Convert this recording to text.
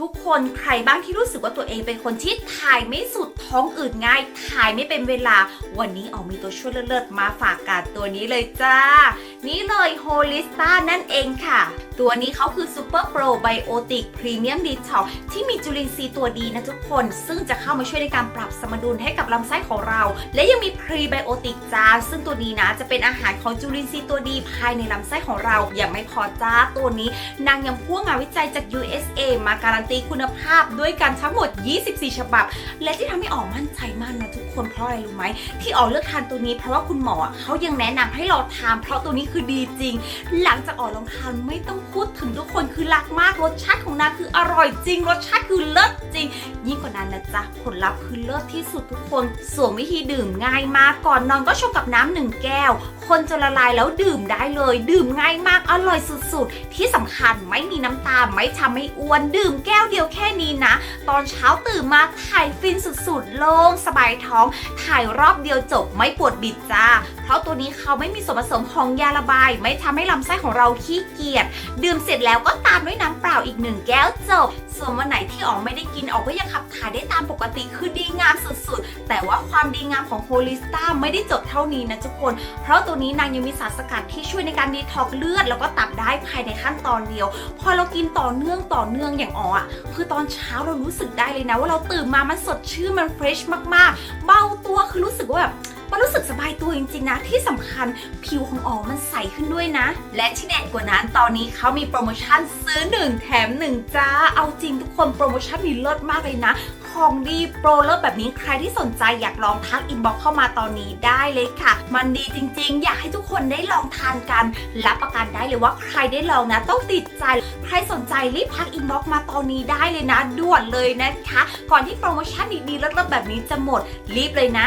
ทุกคนใครบ้างที่รู้สึกว่าตัวเองเป็นคนที่ถ่ายไม่สุดท้องอืดง่าย ถ่ายไม่เป็นเวลา วันนี้ออกมีตัวช่วยเลิศๆมาฝากกันตัวนี้เลยจ้า นี่เลยโฮลิสตานั่นเองค่ะ ตัวนี้เขาคือซูเปอร์โปรไบโอติกพรีเมียมดีท็อกที่มีจุลินทรีย์ตัวดีนะทุกคน ซึ่งจะเข้ามาช่วยในการปรับสมดุลให้กับลำไส้ของเรา และยังมีพรีไบโอติกจ้า ซึ่งตัวนี้นะ จะเป็นอาหารของจุลินทรีย์ตัวดีภายในลำไส้ของเรา อยังไม่พอจ้าตัวนี้ นางยังพ่วงงานวิจัยจาก USA มาการันตีคุณภาพด้วยกันทั้งหมด 24 ฉบับ และที่ทำให้ออกมั่นใจมากนะทุกคนเพราะอะไรรู้ไหมที่ออกเลือกทานตัวนี้เพราะว่าคุณหมอเขายังแนะนำให้เราทานเพราะตัวนี้คือดีจริง หลังจากออกลองทานไม่ต้องพูดถึงทุกคนคือรักมากรสชาติของนางคืออร่อยจริง รสชาติคือเลิศจริง ยิ่งกว่านั้นนะจ๊ะผลลัพธ์คือเลิศที่สุดทุกคนส่วนวิธีดื่มง่ายมากก่อนนอนก็ชงกับน้ำหนึ่งแก้ว นจะละลายแล้วดื่มได้เลย ดื่มง่ายมากอร่อยสุดๆ ที่สำคัญไม่มีน้ำตาลไม่ทำให้อ้วนดื่มแก้วเดียวแค่นี้นะ ตอนเช้าตื่นมาถ่ายฟินสุดๆ โล่งสบายท้อง ถ่ายรอบเดียวจบไม่ปวดบิดจ้า เพราะตัวนี้เขาไม่มีส่วนผสมของยาระบาย ไม่ทำให้ลำไส้ของเราขี้เกียจดื่มเสร็จแล้วก็ตามด้วยน้ำเปล่าอีกหนึ่งแก้วจบ ส่วนวันไหนที่ออกไม่ได้กินออกก็ยังขับถ่ายได้ตามปกติคือดีงามสุดๆ แต่ว่าความดีงามของโฮลิสตาไม่ได้จบเท่านี้นะทุกคน เพราะตัวนี้นางยังมีสารสกัดที่ช่วยในการดีท็อกเลือด แล้วก็ตับได้ภายในขั้นตอนเดียว พอเรากินต่อเนื่องต่อเนื่องอย่างอ๋ออะคือตอนเช้าเรารู้สึกได้เลยนะ ว่าเราตื่นมามันสดชื่นมันเฟรชมากๆ เบาตัวคือรู้สึกว่าแบบ มันรู้สึกสบายตัวจริงๆนะ ที่สำคัญผิวของอ๋อมันใสขึ้นด้วยนะ และที่เด็ดกว่านั้นตอนนี้เขามีโปรโมชั่นซื้อ 1 แถม 1 จ้า เอาจริงทุกคนโปรโมชั่นมีเลิศมากเลยนะ ของดีโปรเลิศแบบนี้ใครที่สนใจอยากลองทักอินบ็อกเข้ามาตอนนี้ได้เลยค่ะ มันดีจริงๆ อยากให้ทุกคนได้ลองทานกันรับประกันได้เลยว่าใครได้ลองนะ ต้องติดใจ ใครสนใจรีบทักอินบ็อกมาตอนนี้ได้เลยนะด่วนเลยนะคะ ก่อนที่โปรโมชั่นดีๆเลิศๆแบบนี้จะหมดรีบเลยนะ